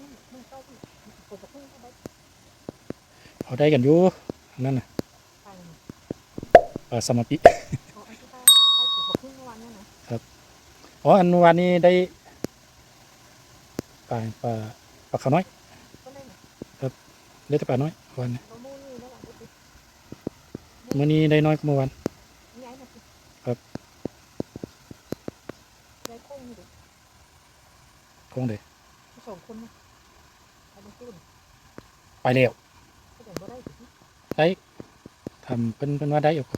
มึงมึงเข้าไปผมจะพึ่งเข้าไปเอาได้กันอยู่นั่นน่ะไปนะปลาสมาปิเอาอันที่ป้าไปถูกกับพึ่งเมื่อวานเนี่ยนะอ๋ออันวันนี้ได้ปลาปลาปลาขาวน้อยก็ได้นะได้แต่ปลาน้อยวันนี้เราโม่นี่แล้วหลังก็ติดมื้อนี้ได้น้อยกว่าเมื่อวานย้ายมาสิครับย้ายโค้งนี่ดิคงเด้สองคนนะเอาไปขึ้น ไปแล้วได้ทำเป็นเป็นว่าได้อยู่ก็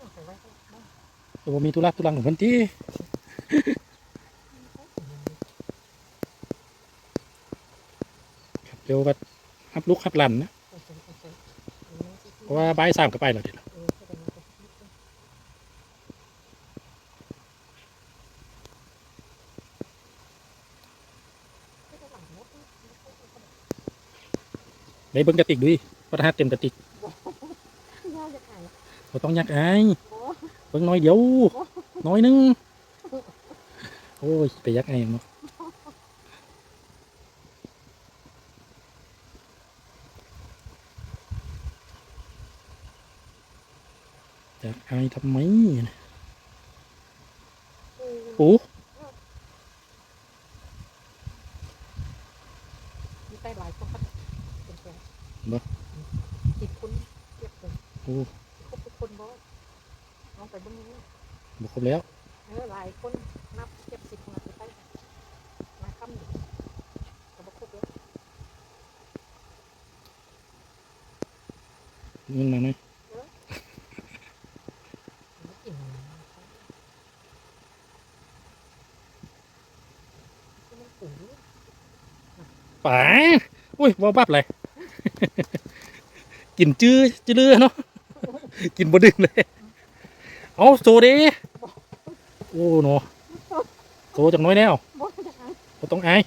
อย่างใส่ไว้ก็ได้แต่ว่ามีธุระตุลังของเพิ่นที่เดี๋ยวว่าฮับลุกฮับลันนะ เพราะว่าใบสามก็ไปแล้วเดี๋ยว เออก็ได้มาก็นิดนึง ได้เบิ่งกระติกดูดิวัฒนธรรมเต็มกระติกย่าจะถ่ายบ่ต้องยักอายโอ้เบิ่งน้อยเดียว น้อยหนึง โอ้ย ไปยักอายเนาะยักอายทำไมนะเออโอ้มีไปหลายคนครับเป็นแฟน บ่สิบคนเทียบเลยโอ้ครบทุกคนบ่ลองไปเบิ่งดูบ่ครบแล้วเออหลายคนนับเจ็ดสิบคนไปมาค่ำอยู่ก็บ่ครบแล้วเงินมาไหมไม่กินก็ไม่ปุ๋ยป๋าอุ้ยว่าบับเลย กินจื้อจื้อเลือนาะกินบดึงเลย เอาโซเดโอ้เนาะโซจังน้อยแน่วบ่ะต้องอาย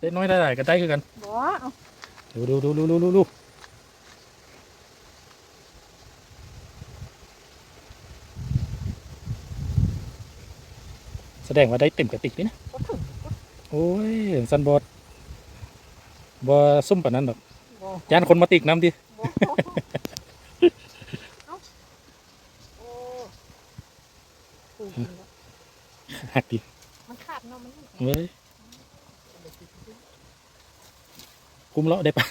ได้น้อยได้หลายก็ได้คือกันเอาดูดูดูดูดูดูดูแสดงว่าได้เต็มกระติกนี่นะ โอ้ยสันบอดบ่ซุ่มปานนั้นดอกบ่ ยานคนมาติกน้ำดิบ่เอาโอ้ปุ๋ยกินแล้วหักดิมันขาดเนาะมันไม่เว้ยเดี๋ยวกินกินคุ้มแล้วได้ปลา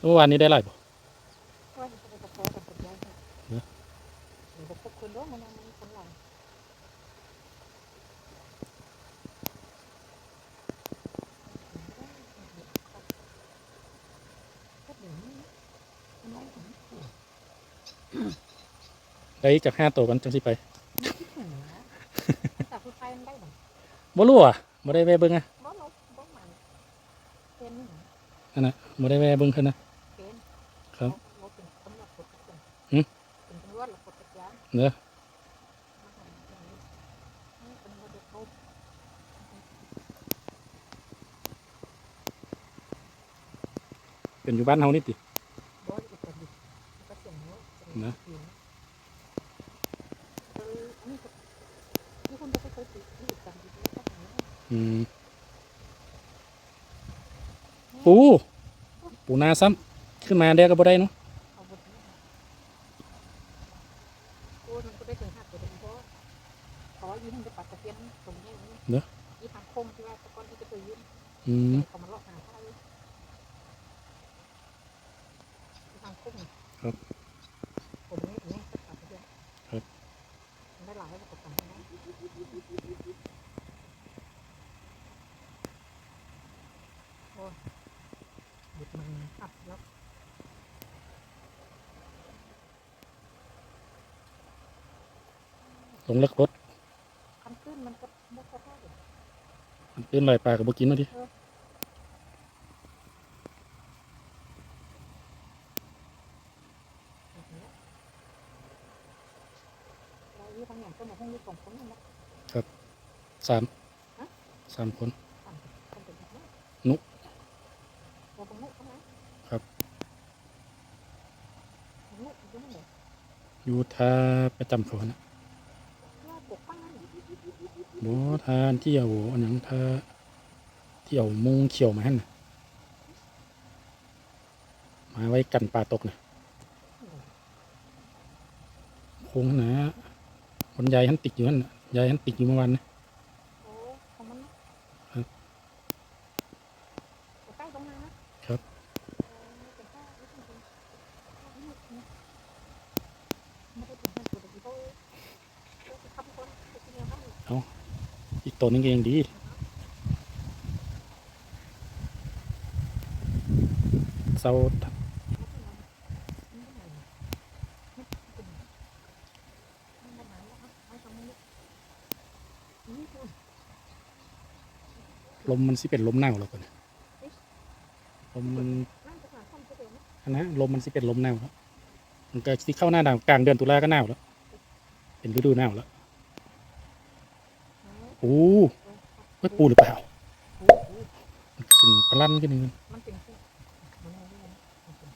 เมื่อวานนี้ได้หลายบ่ว่าจะไปกระแทกกันกับยายค่ะ เนอะ เดี๋ยวบ่ครบคนเด้อมันยังมีคนหลายก็เดี๋ยวนี้มันไล่ถึง ได้จากห้าตัวกันจังสิไปถึงนะแต่คือไฟมันได้บ่บ่รู้อะบ่ได้แวะเบิ่งอะบ่เราบ่มันเป็นนี่นะอันน่ะบ่ได้แวะเบิ่งคั่นนะ เป็นครับเราเป็นตำรวจกดกระจกหึเป็นตำรวจเรากดกระจกเด้อนี่เป็นระบบเขาเป็นอยู่บ้านเฮานี่ติ บอยอุตริก็เสียงเนาะ นะ เอออันนี้ก็นี่คนก็เคยติดที่กันอยู่ที่ก็หา อืม ปู ปูนาซ้ำขึ้นมาได้ก็บ่ได้เนาะเอาบทนี้โอ้มันก็ได้ถึงหักตัวเองเพราะเพราะว่ายืนจะปัดตะเกียบตรงนี้นี่ทางโค้งที่ว่าตะกอนที่จะไปยืนอืมเขามาลอกหาท่าเลยทางคุ้มครับ ผมนี่ผมนี่ก็ตัดไปเยอะ ครับ มันได้หลายประสบการณ์นะโอ้ยหยุดมันอัดแล้ว ลงเลิกรถคันขึ้นมันก็มุกกระแทกอยู่เป็นลอยปลาก็บ่กินเนาะดิแบบนี้เราอยู่ทางอย่างก็มาห้องนี้สองคนนั่นแหละสามสามคนต่างกันเป็นแบบนี้นุเราตรงนู้นเขาไหมครับตรงนู้นตรงนู้นเลยอยู่ทาประจำเขานะว่าปกป้าน บอทานเที่ยวอันหยังทาที่ยวมุงเขียวมาหันมาไว้กันปลาตกนะโค้งนะคนยายหันติดอยู่นั่นใยายหันติดอยู่เมื่อวานนะ โอ้ของมันนะครับ ปกป้านตรงนั้นนะครับ เออปกป้านไม่ต้องเป็นไม่ต้องเป็นไม่ได้เป็นคนตัวเดียวเขาเขาจะทำคนเขาจะเลี้ยงเขา อีก ตัวนึงก็ยังดีเสาลมมันสิเป็นลมหนาวแล้วก่อนลมมันอันนะลมมันสิเป็นลมหนาวแล้วมันก็สิเข้าหน้าหนาวกลางเดือนตุลาก็หนาวแล้ว เป็นฤดูหนาวแล้ว โอ้เฮ้ยปูหรือเปล่าเป็นปลาลั่นกันนึงมันเป็นผู้มันไม่ได้มันเป็น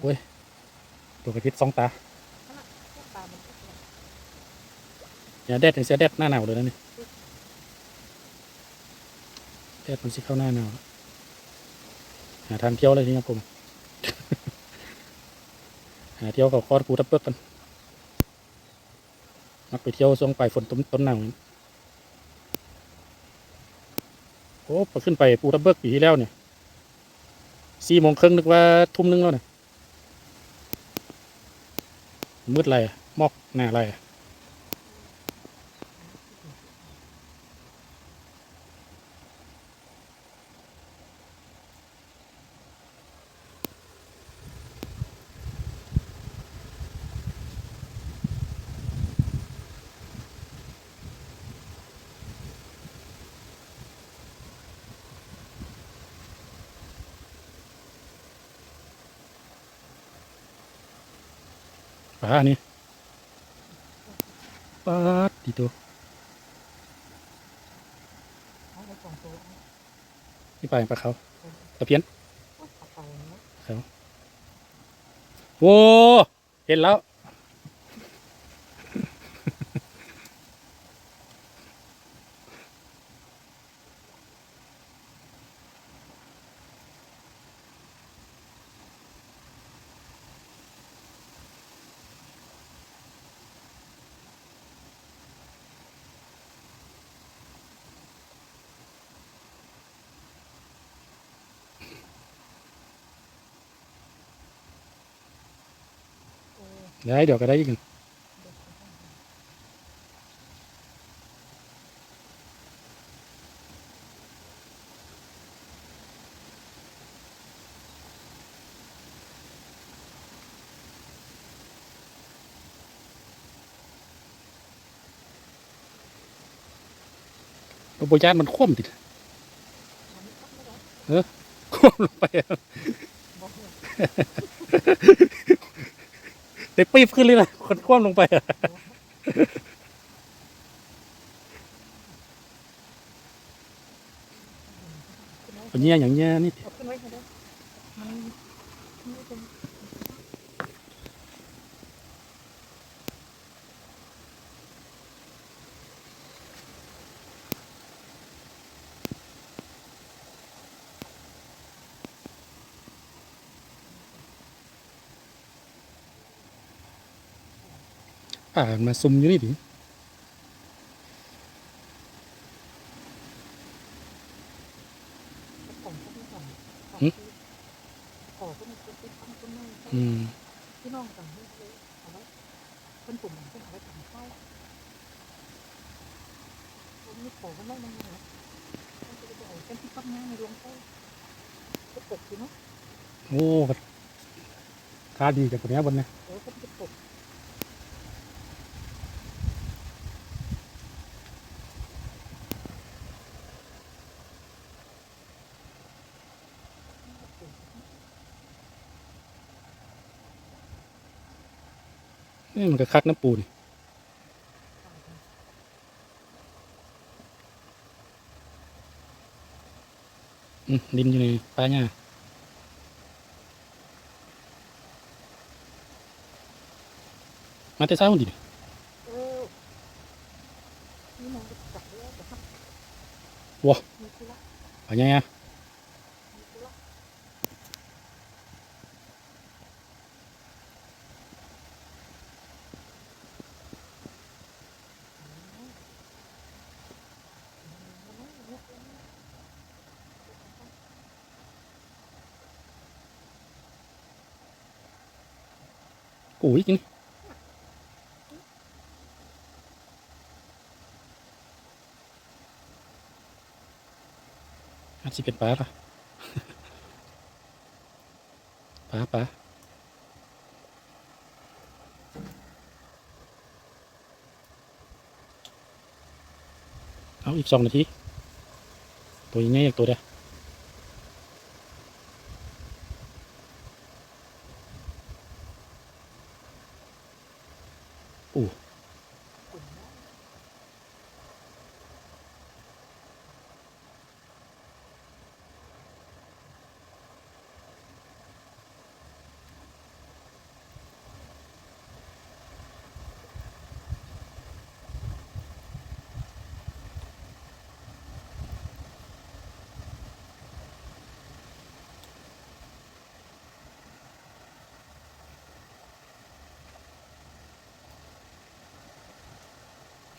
ผู้ตัวกระพริบสองตาเนอย่าแดดเสียแดดหน้าหนาวเลยนะนี่แดดมันสิเข้าหน้าหนาวหาทางเที่ยวเลยทีครับผม หาเที่ยวเขาคอดภูทับเบิกกันมักไปเที่ยวช่วงปลายฝนต้นต้นหนาวนี่โอ้พอขึ้นไปปูทับเบิกปีที่แล้วเนี่ยสี่โมงครึ่งนึกว่าทุ่มนึงแล้วเนี่ยมืดไรหมอกหน้าไรอะ ปลานี่ปลาดดีตัวเขาได้สองตัวนี่ปลาอย่างปลาเขาตะเพียนโอ้ยปลาเต่าเนาะโว้เห็นแล้ว ได้เดี๋ยวก็ได้อีกหนึ่งเด็กเขาทำโบยานมันคว่ำติดมันไม่ต้องไม่ได้คว่ำลงไป เลยได้ปีบขึ้นเลยนะคนคว่ำลงไปอะเป็นเงี้ยอย่างเงี้ยนี่เอาขึ้นไว้ให้ได้มัน ป็นป่ามันมาซุ่มอยู่นี่ดิของพวกนี้ก่อนของที่ขอพวกนี้เป็นที่ทำต้นไม้อืมพี่น้องต่างให้เลยเอาไว้เป็นกลุ่มเพื่อนเอาไว้ทำข้าวผมมีขอกันได้มั้งนะมันจะไปเอาเป็นที่พักงานในรวงข้าวก็ตกอยู่เนาะโอ้ค่าดีจากคนเนี้ยบนเนี่ยเออก็จะตก นี่มันก็คักน้ำปูนี่อืมดินอยู่ในป่าหญ้ามาแต่เช้าดิเออนี่มองไปจับเลยแต่ครับ ว้า มีธุระ ป่าหญ้า มีธุระ กูอีกนี่อาจจะเป็นปลาละปลาปลาเอาอีกสองนาที ตัวยังไงอีกตัวเดียว อู้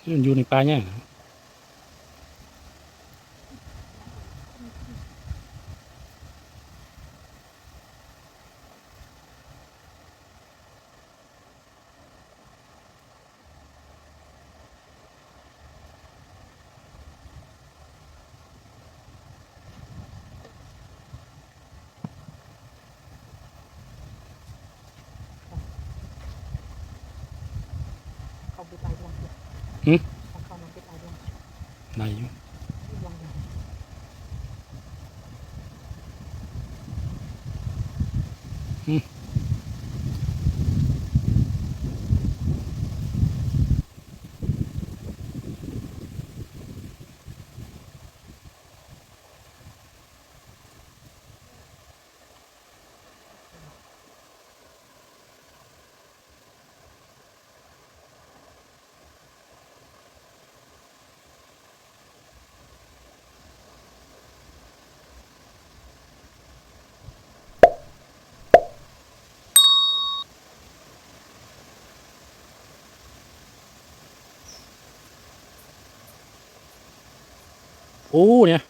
มันอยู่ในป่าเนี่ยเขาไปตายดวงเดียว หึของเขามันไปตายดวงในอยู่ดว โอ้เนี่ย